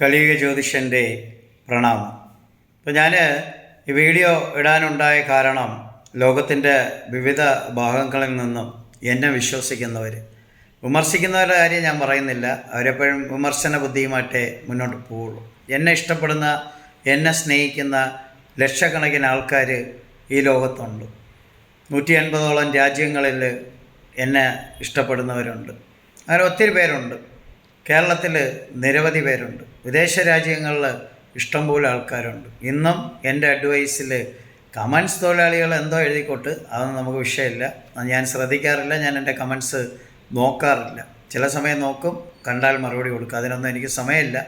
കലിയുഗ ജ്യോതിഷന്റെ പ്രണാമം. അപ്പോൾ ഞാൻ ഈ വീഡിയോ ഇടാനുണ്ടായ കാരണം ലോകത്തിന്റെ വിവിധ ഭാഗങ്ങളിൽ നിന്നും എന്നെ വിശ്വസിക്കുന്നവർ വിമർശിക്കുന്നവരുടെ കാര്യം ഞാൻ പറയുന്നില്ല. അവരെപ്പോഴും വിമർശന ബുദ്ധിയുമായിട്ടേ മുന്നോട്ട് പോവുള്ളൂ. എന്നെ ഇഷ്ടപ്പെടുന്ന എന്നെ സ്നേഹിക്കുന്ന ലക്ഷക്കണക്കിന് ആൾക്കാർ ഈ ലോകത്തുണ്ട്. നൂറ്റി അൻപതോളം രാജ്യങ്ങളിൽ എന്നെ ഇഷ്ടപ്പെടുന്നവരുണ്ട്. അങ്ങനെ ഒത്തിരി പേരുണ്ട്. കേരളത്തിൽ നിരവധി പേരുണ്ട്. വിദേശ രാജ്യങ്ങളിൽ ഇഷ്ടംപോലെ ആൾക്കാരുണ്ട്. ഇന്നും എന്റെ അഡ്വൈസിൽ കമൻസ് തൊഴിലാളികൾ എന്തോ എഴുതിക്കോട്ട് അതൊന്നും നമുക്ക് വിഷയമില്ല. ഞാൻ ശ്രദ്ധിക്കാറില്ല ഞാൻ എന്റെ കമൻസ് നോക്കാറില്ല. ചില സമയം നോക്കും കണ്ടാൽ മറുപടി കൊടുക്കും. അതിനൊന്നും എനിക്ക് സമയമില്ല.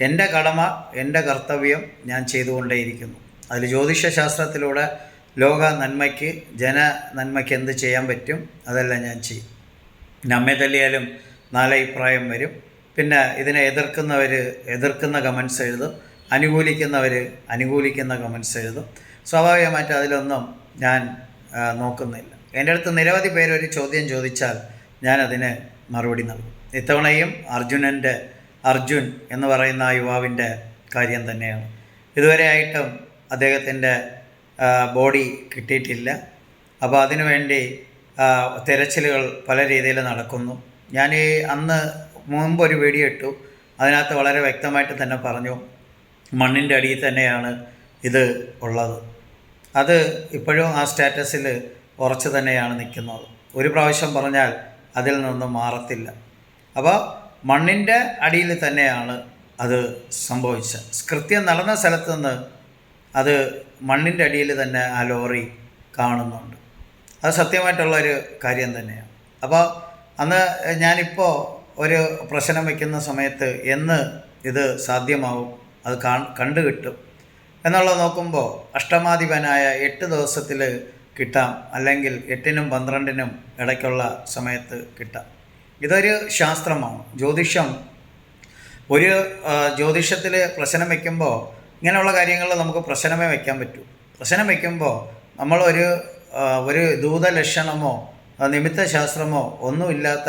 എന്റെ കടമ എന്റെ കർത്തവ്യം ഞാൻ ചെയ്തുകൊണ്ടേയിരിക്കുന്നു. അതിൽ ജ്യോതിഷ ശാസ്ത്രത്തിലൂടെ ലോക നന്മയ്ക്ക് ജന നന്മയ്ക്ക് എന്ത് ചെയ്യാൻ പറ്റും അതെല്ലാം ഞാൻ ചെയ്യും. നമ്മെ തല്ലിയാലും നാലഭിപ്രായം വരും. പിന്നെ ഇതിനെ എതിർക്കുന്നവർ എതിർക്കുന്ന കമൻസ് എഴുതും അനുകൂലിക്കുന്നവർ അനുകൂലിക്കുന്ന കമൻസ് എഴുതും. സ്വാഭാവികമായിട്ട് അതിലൊന്നും ഞാൻ നോക്കുന്നില്ല. എന്റെ അടുത്ത് നിരവധി പേരൊരു ചോദ്യം ചോദിച്ചാൽ ഞാനതിന് മറുപടി നൽകും. ഇത്തവണയും അർജുനന്റെ അർജുൻ എന്ന് പറയുന്ന ആ യുവാവിന്റെ കാര്യം തന്നെയാണ്. ഇതുവരെയായിട്ടും അദ്ദേഹത്തിന്റെ ബോഡി കിട്ടിയിട്ടില്ല. അപ്പോൾ അതിനുവേണ്ടി തിരച്ചിലുകൾ പല രീതിയിൽ നടക്കുന്നു. ഞാൻ ഈ അന്ന് മുമ്പ് ഒരു വീഡിയോ ഇട്ടു. അതിനകത്ത് വളരെ വ്യക്തമായിട്ട് തന്നെ പറഞ്ഞു മണ്ണിന്റെ അടിയിൽ തന്നെയാണ് ഇത് ഉള്ളത്. അത് ഇപ്പോഴും ആ സ്റ്റാറ്റസിൽ ഉറച്ചു തന്നെയാണ് നിൽക്കുന്നത്. ഒരു പ്രാവശ്യം പറഞ്ഞാൽ അതിൽ നിന്നും മാറത്തില്ല. അപ്പോൾ മണ്ണിന്റെ അടിയിൽ തന്നെയാണ് അത് സംഭവിച്ചത്. കൃത്യം നടന്ന സ്ഥലത്ത് നിന്ന് അത് മണ്ണിന്റെ അടിയിൽ തന്നെ ആ ലോറി കാണുന്നുണ്ട്. അത് സത്യമായിട്ടുള്ളൊരു കാര്യം തന്നെയാണ്. അപ്പോൾ അന്ന് ഞാനിപ്പോൾ ഒരു പ്രശ്നം വയ്ക്കുന്ന സമയത്ത് എന്ന് ഇത് സാധ്യമാവും അത് കാ കണ്ടു കിട്ടും. എന്നുള്ളത് നോക്കുമ്പോൾ അഷ്ടമാധിപനായ എട്ട് ദിവസത്തിൽ കിട്ടാം അല്ലെങ്കിൽ എട്ടിനും പന്ത്രണ്ടിനും ഇടയ്ക്കുള്ള സമയത്ത് കിട്ടാം. ഇതൊരു ശാസ്ത്രമാണ്. ജ്യോതിഷം ഒരു ജ്യോതിഷത്തിൽ പ്രശ്നം വയ്ക്കുമ്പോൾ ഇങ്ങനെയുള്ള കാര്യങ്ങൾ നമുക്ക് പ്രശ്നമേ വയ്ക്കാൻ പറ്റൂ. പ്രശ്നം വയ്ക്കുമ്പോൾ നമ്മളൊരു ഒരു ദൂതലക്ഷണമോ നിമിത്ത ശാസ്ത്രമോ ഒന്നുമില്ലാത്ത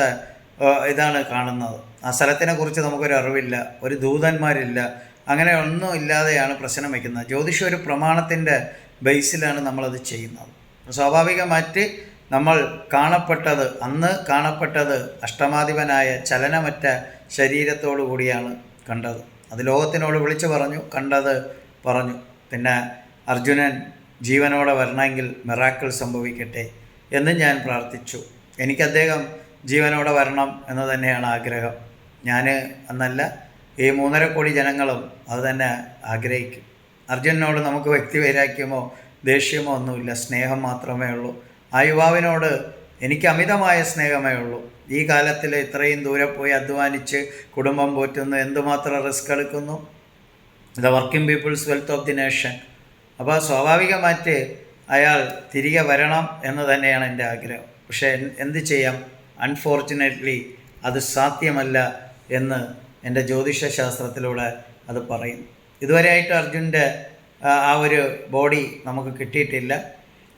ഇതാണ് കാണുന്നത്. ആ സ്ഥലത്തിനെ കുറിച്ച് നമുക്കൊരു അറിവില്ല ഒരു ദൂതന്മാരില്ല അങ്ങനെ ഒന്നും ഇല്ലാതെയാണ് പ്രശ്നം വയ്ക്കുന്നത്. ജ്യോതിഷം ഒരു പ്രമാണത്തിന്റെ ബേസിലാണ് നമ്മളത് ചെയ്യുന്നത്. സ്വാഭാവികമായിട്ട് നമ്മൾ കാണപ്പെട്ടത് അന്ന് കാണപ്പെട്ടത് അഷ്ടമാധിപനായ ചലനമറ്റ ശരീരത്തോടു കൂടിയാണ് കണ്ടത്. അത് ലോകത്തിനോട് വിളിച്ചു പറഞ്ഞു കണ്ടത് പറഞ്ഞു. പിന്നെ അർജുനൻ ജീവനോടെ വരണമെങ്കിൽ മിറാക്കിൾ സംഭവിക്കട്ടെ എന്നും ഞാൻ പ്രാർത്ഥിച്ചു. എനിക്ക് അദ്ദേഹം ജീവനോടെ വരണം എന്ന് തന്നെയാണ് ആഗ്രഹം. ഞാൻ എന്നല്ല ഈ മൂന്നര കോടി ജനങ്ങളും അത് തന്നെ ആഗ്രഹിക്കും. അർജുനനോട് നമുക്ക് വ്യക്തി വ്യക്തിവൈരാഗ്യമോ ദേഷ്യമോ ഒന്നുമില്ല സ്നേഹം മാത്രമേ ഉള്ളൂ. ആ യുവാവിനോട് എനിക്ക് അമിതമായ സ്നേഹമേ ഉള്ളൂ. ഈ കാലത്തിൽ ഇത്രയും ദൂരെ പോയി അധ്വാനിച്ച് കുടുംബം പോറ്റുന്നു എന്തുമാത്രം റിസ്ക് എടുക്കുന്നു? The working people's wealth of the nation. അപ്പോൾ സ്വാഭാവികമായിട്ട് അയാൾ തിരികെ വരണം എന്ന് തന്നെയാണ് എന്റെ ആഗ്രഹം. പക്ഷേ എന്ത് ചെയ്യാം? അൺഫോർച്ചുനേറ്റ്ലി അത് സാധ്യമല്ല എന്ന് എന്റെ ജ്യോതിഷ ശാസ്ത്രത്തിലൂടെ അത് പറയുന്നു ഇതുവരെയായിട്ട് അർജുന്റെ ആ, ഒരു ബോഡി നമുക്ക് കിട്ടിയിട്ടില്ല.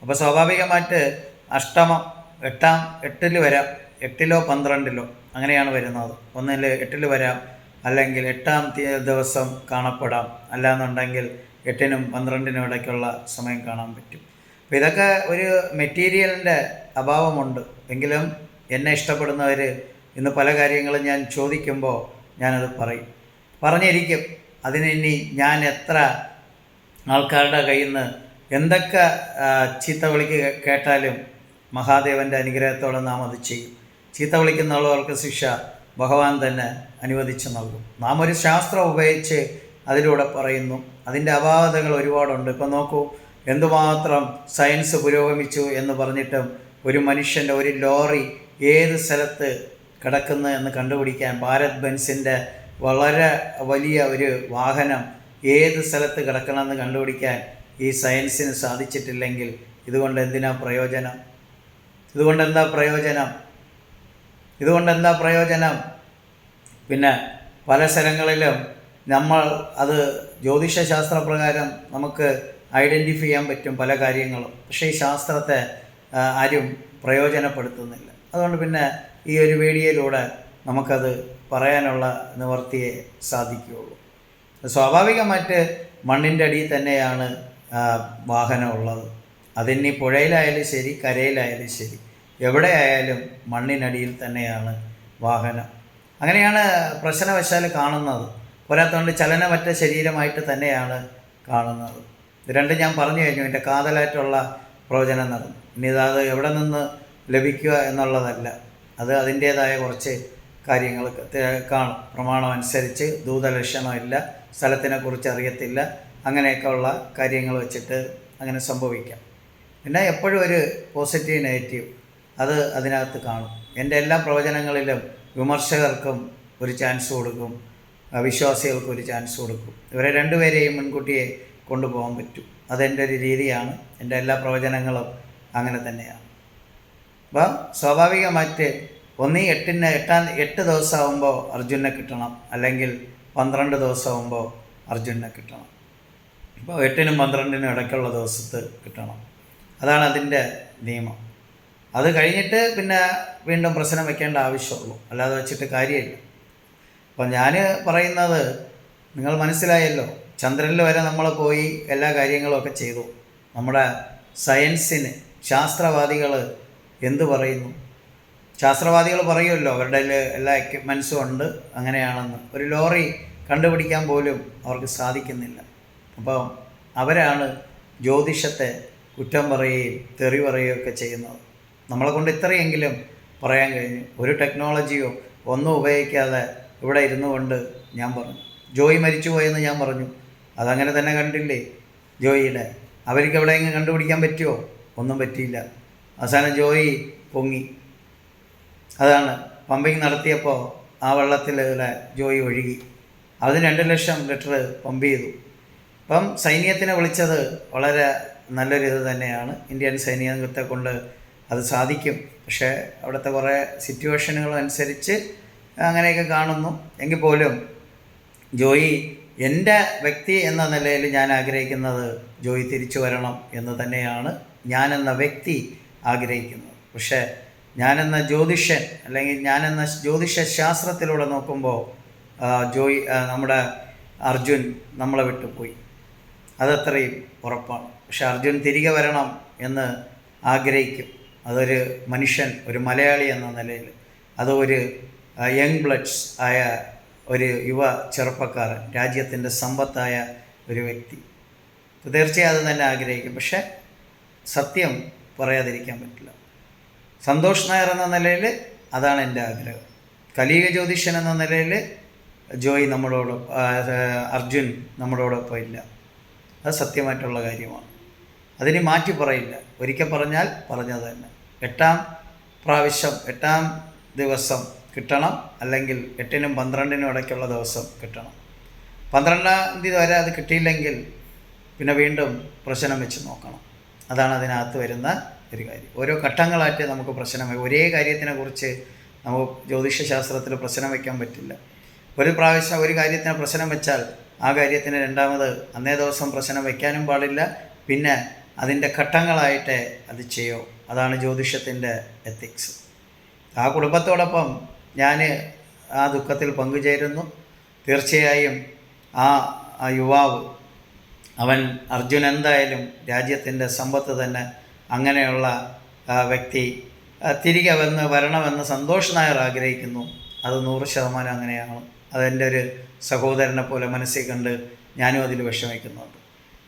അപ്പോൾ സ്വാഭാവികമായിട്ട് അഷ്ടമം എട്ടാം എട്ടിൽ വരാം. എട്ടിലോ പന്ത്രണ്ടിലോ അങ്ങനെയാണ് വരുന്നത്. ഒന്നിൽ എട്ടിൽ വരാം. അല്ലെങ്കിൽ എട്ടാം ദിവസം കാണപ്പെടാം. അല്ലാന്നുണ്ടെങ്കിൽ എട്ടിനും പന്ത്രണ്ടിനും ഇടയ്ക്കുള്ള സമയം കാണാൻ പറ്റും. അപ്പോൾ ഇതൊക്കെ ഒരു മെറ്റീരിയലിന്റെ അഭാവമുണ്ട്. എങ്കിലും എന്നെ ഇഷ്ടപ്പെടുന്നവർ ഇന്ന് പല കാര്യങ്ങളും ഞാൻ ചോദിക്കുമ്പോൾ ഞാനത് പറയും. പറഞ്ഞിരിക്കും. അതിന് ഞാൻ എത്ര ആൾക്കാരുടെ കയ്യിൽ നിന്ന് എന്തൊക്കെ ചീത്ത വിളിക്ക് കേട്ടാലും മഹാദേവന്റെ അനുഗ്രഹത്തോടെ നാം അത് ചെയ്യും. ചീത്ത വിളിക്കുന്നുള്ളവർക്ക് ശിക്ഷ ഭഗവാൻ തന്നെ അനുവദിച്ച് നൽകും. നാം ഒരു ശാസ്ത്രം ഉപയോഗിച്ച് അതിലൂടെ പറയുന്നു. അതിന്റെ അപാകതകൾ ഒരുപാടുണ്ട്. ഇപ്പം നോക്കൂ എന്തുമാത്രം സയൻസ് പുരോഗമിച്ചു എന്ന് പറഞ്ഞിട്ടും ഒരു മനുഷ്യന്റെ ഒരു ലോറി ഏത് സ്ഥലത്ത് കിടക്കുന്നു എന്ന് കണ്ടുപിടിക്കാൻ ഭാരത് ബെൻസിന്റെ വളരെ വലിയ ഒരു വാഹനം ഏത് സ്ഥലത്ത് കിടക്കണമെന്ന് കണ്ടുപിടിക്കാൻ ഈ സയൻസിന് സാധിച്ചിട്ടില്ലെങ്കിൽ ഇതുകൊണ്ട് എന്തിനാ പ്രയോജനം? ഇതുകൊണ്ട് എന്താ പ്രയോജനം? ഇതുകൊണ്ട് എന്താ പ്രയോജനം? പിന്നെ പല സ്ഥലങ്ങളിലും നമ്മൾ അത് ജ്യോതിഷ ശാസ്ത്രപ്രകാരം നമുക്ക് ഐഡന്റിഫൈ ചെയ്യാൻ പറ്റും പല കാര്യങ്ങളും. പക്ഷേ ഈ ശാസ്ത്രത്തെ ആരും പ്രയോജനപ്പെടുത്തുന്നില്ല. അതുകൊണ്ട് പിന്നെ ഈ ഒരു വീഡിയോയിലൂടെ നമുക്കത് പറയാനുള്ള നിവർത്തിയെ സാധിക്കുകയുള്ളൂ. സ്വാഭാവികമായിട്ട് മണ്ണിന്റെ അടിയിൽ തന്നെയാണ് വാഹനമുള്ളത്. അതിനി പുഴയിലായാലും ശരി കരയിലായാലും ശരി എവിടെയായാലും മണ്ണിനടിയിൽ തന്നെയാണ് വാഹനം. അങ്ങനെയാണ് പ്രശ്നവശാൽ കാണുന്നത്. പോരാത്തതുകൊണ്ട് ചലനമറ്റ ശരീരമായിട്ട് തന്നെയാണ് കാണുന്നത്. ഇത് രണ്ടും ഞാൻ പറഞ്ഞു കഴിഞ്ഞു എന്റെ കാതലായിട്ടുള്ള പ്രവചനം നടന്നു. ഇനി അത് എവിടെ നിന്ന് ലഭിക്കുക എന്നുള്ളതല്ല. അത് അതിന്റേതായ കുറച്ച് കാര്യങ്ങൾ കാണും. പ്രമാണം അനുസരിച്ച് ദൂതലക്ഷണമില്ല സ്ഥലത്തിനെക്കുറിച്ച് അറിയത്തില്ല അങ്ങനെയൊക്കെ ഉള്ള കാര്യങ്ങൾ വെച്ചിട്ട് അങ്ങനെ സംഭവിക്കാം. പിന്നെ എപ്പോഴും ഒരു പോസിറ്റീവ് നെഗറ്റീവ് അത് അതിനകത്ത് കാണും. എന്റെ എല്ലാ പ്രവചനങ്ങളിലും വിമർശകർക്കും ഒരു ചാൻസ് കൊടുക്കും അവിശ്വാസികൾക്കും ഒരു ചാൻസ് കൊടുക്കും. ഇവരെ രണ്ടുപേരെയും മുൻകൂട്ടിയെ കൊണ്ടുപോകാൻ പറ്റും. അതെന്റെ ഒരു രീതിയാണ്. എന്റെ എല്ലാ പ്രവചനങ്ങളും അങ്ങനെ തന്നെയാണ്. അപ്പം സ്വാഭാവികമായിട്ട് ഒന്ന് എട്ടിന് എട്ടാം എട്ട് ദിവസമാകുമ്പോൾ അർജുനെ കിട്ടണം. അല്ലെങ്കിൽ പന്ത്രണ്ട് ദിവസമാകുമ്പോൾ അർജുനെ കിട്ടണം. ഇപ്പോൾ എട്ടിനും പന്ത്രണ്ടിനും ഇടയ്ക്കുള്ള ദിവസത്ത് കിട്ടണം. അതാണ് അതിന്റെ നിയമം. അത് കഴിഞ്ഞിട്ട് പിന്നെ വീണ്ടും പ്രശ്നം വെക്കേണ്ട ആവശ്യമുള്ളൂ. അല്ലാതെ വെച്ചിട്ട് കാര്യമില്ല. അപ്പോൾ ഞാൻ പറയുന്നത് നിങ്ങൾ മനസ്സിലായല്ലോ. ചന്ദ്രനിൽ വരെ നമ്മൾ പോയി എല്ലാ കാര്യങ്ങളും ഒക്കെ ചെയ്തു. നമ്മുടെ സയൻസിന് ശാസ്ത്രവാദികൾ എന്ത് പറയുന്നു? ശാസ്ത്രവാദികൾ പറയുമല്ലോ അവരുടെ എല്ലാ എക്യുപ്മെൻസും ഉണ്ട് അങ്ങനെയാണെന്ന്. ഒരു ലോറി കണ്ടുപിടിക്കാൻ പോലും അവർക്ക് സാധിക്കുന്നില്ല. അപ്പോൾ അവരാണ് ജ്യോതിഷത്തെ കുറ്റം പറയുകയും തെറി പറയുകയും ഒക്കെ ചെയ്യുന്നത്. നമ്മളെ കൊണ്ട് ഇത്രയെങ്കിലും പറയാൻ കഴിഞ്ഞു. ഒരു ടെക്നോളജിയോ ഒന്നും ഉപയോഗിക്കാതെ ഇവിടെ ഇരുന്നു കൊണ്ട് ഞാൻ പറഞ്ഞു. ജോയി മരിച്ചു പോയെന്ന് ഞാൻ പറഞ്ഞു. അതങ്ങനെ തന്നെ കണ്ടില്ലേ? ജോയിയുടെ. അവർക്ക് എവിടെയെങ്കിലും കണ്ടുപിടിക്കാൻ പറ്റുമോ? ഒന്നും പറ്റിയില്ല. അവസാനം ജോയി പൊങ്ങി. അതാണ് പമ്പിങ് നടത്തിയപ്പോൾ ആ വെള്ളത്തിൽ ജോയി ഒഴുകി. അതിന് രണ്ട് ലക്ഷം ലിറ്റർ പമ്പ് ചെയ്തു. അപ്പം സൈന്യത്തിനെ വിളിച്ചത് വളരെ നല്ലൊരു ഇത് തന്നെയാണ്. ഇന്ത്യൻ സൈനികത്തെ കൊണ്ട് അത് സാധിക്കും. പക്ഷേ അവിടുത്തെ കുറേ സിറ്റുവേഷനുകളനുസരിച്ച് അങ്ങനെയൊക്കെ കാണുന്നു. എങ്കിൽ പോലും ജോയി എന്റെ വ്യക്തി എന്ന നിലയിൽ ഞാൻ ആഗ്രഹിക്കുന്നത് ജോയി തിരിച്ചു വരണം എന്ന് തന്നെയാണ്. ഞാനെന്ന വ്യക്തി ആഗ്രഹിക്കുന്നത് പക്ഷേ ഞാനെന്ന ജ്യോതിഷൻ അല്ലെങ്കിൽ ഞാനെന്ന ജ്യോതിഷ ശാസ്ത്രത്തിലൂടെ നോക്കുമ്പോൾ ജോയി നമ്മുടെ അർജുൻ നമ്മളെ വിട്ടുപോയി അതത്രയും ഉറപ്പാണ്. പക്ഷെ അർജുൻ തിരികെ വരണം എന്ന് ആഗ്രഹിക്കും. അതൊരു മനുഷ്യൻ ഒരു മലയാളി എന്ന നിലയിൽ. അത് ഒരു യങ് ബ്ലഡ്സ് ആയ ഒരു യുവ ചെറുപ്പക്കാരൻ രാജ്യത്തിന്റെ സമ്പത്തായ ഒരു വ്യക്തി. തീർച്ചയായും അത് തന്നെ ആഗ്രഹിക്കും. പക്ഷേ സത്യം പറയാതിരിക്കാൻ പറ്റില്ല. സന്തോഷ് നായർ എന്ന നിലയിൽ അതാണ് എന്റെ ആഗ്രഹം. കലീക ജ്യോതിഷൻ എന്ന നിലയിൽ ജോയ് നമ്മളോടൊപ്പം അർജുൻ നമ്മളോടൊപ്പം ഇല്ല. അത് സത്യമായിട്ടുള്ള കാര്യമാണ്. അതിന് മാറ്റി പറയില്ല. ഒരിക്കൽ പറഞ്ഞാൽ പറഞ്ഞത് തന്നെ. എട്ടാം പ്രാവശ്യം എട്ടാം ദിവസം കിട്ടണം. അല്ലെങ്കിൽ എട്ടിനും പന്ത്രണ്ടിനും ഇടയ്ക്കുള്ള ദിവസം കിട്ടണം. പന്ത്രണ്ടാം തീയതി വരെ അത് കിട്ടിയില്ലെങ്കിൽ പിന്നെ വീണ്ടും പ്രശ്നം വെച്ച് നോക്കണം. അതാണ് അതിനകത്ത് വരുന്ന ഒരു കാര്യം. ഓരോ ഘട്ടങ്ങളായിട്ട് നമുക്ക് പ്രശ്നം. ഒരേ കാര്യത്തിനെ കുറിച്ച് നമുക്ക് ജ്യോതിഷശാസ്ത്രത്തിൽ പ്രശ്നം വയ്ക്കാൻ പറ്റില്ല. ഒരു പ്രാവശ്യം ഒരു കാര്യത്തിന് പ്രശ്നം വെച്ചാൽ ആ കാര്യത്തിന് രണ്ടാമത് അന്നേ ദിവസം പ്രശ്നം വയ്ക്കാനും പാടില്ല. പിന്നെ അതിന്റെ ഘട്ടങ്ങളായിട്ട് അത് ചെയ്യോ? അതാണ് ജ്യോതിഷത്തിന്റെ എത്തിക്സ് ആ കുടുംബത്തോടൊപ്പം ഞാൻ ആ ദുഃഖത്തിൽ പങ്കുചേരുന്നു. തീർച്ചയായും ആ യുവാവ് അവൻ അർജുൻ എന്തായാലും രാജ്യത്തിന്റെ സമ്പത്ത് തന്നെ അങ്ങനെയുള്ള വ്യക്തി തിരികെ വന്ന് വരണമെന്ന് സന്തോഷ് നായർ ആഗ്രഹിക്കുന്നു. അത് നൂറ് ശതമാനം അങ്ങനെയാണ്. അതെന്റെ ഒരു സഹോദരനെ പോലെ മനസ്സിൽ കണ്ട് ഞാനും അതിൽ വിഷമിക്കുന്നുണ്ട്.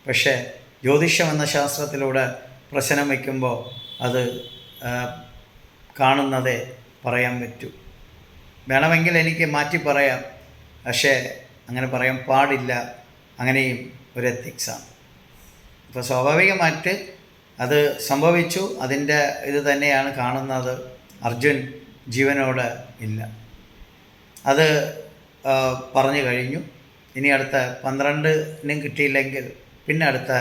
പക്ഷേ ജ്യോതിഷം എന്ന ശാസ്ത്രത്തിലൂടെ പ്രശ്നം വയ്ക്കുമ്പോൾ അത് കാണുന്നതേ പറയാൻ പറ്റൂ. വേണമെങ്കിൽ എനിക്ക് മാറ്റി പറയാം. പക്ഷേ അങ്ങനെ പറയാൻ പാടില്ല. അങ്ങനെയും ഒരു എത്തിക്സാണ് അപ്പോൾ സ്വാഭാവികമായിട്ട് അത് സംഭവിച്ചു. അതിന്റെ ഇത് തന്നെയാണ് കാണുന്നത്. അർജുൻ ജീവനോട് ഇല്ല. അത് പറഞ്ഞു കഴിഞ്ഞു. ഇനി അടുത്ത പന്ത്രണ്ടിനും കിട്ടിയില്ലെങ്കിൽ പിന്നെ അടുത്ത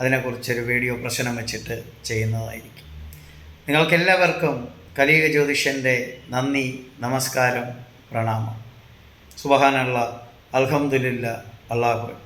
അതിനെക്കുറിച്ചൊരു വീഡിയോ പ്രശ്നം വെച്ചിട്ട് ചെയ്യുന്നതായിരിക്കും. നിങ്ങൾക്കെല്ലാവർക്കും കലിക ജ്യോതിഷന്റെ നന്ദി നമസ്കാരം പ്രണാമം. സുബഹാനുള്ള അൽഹമുല്ല അള്ളാഹു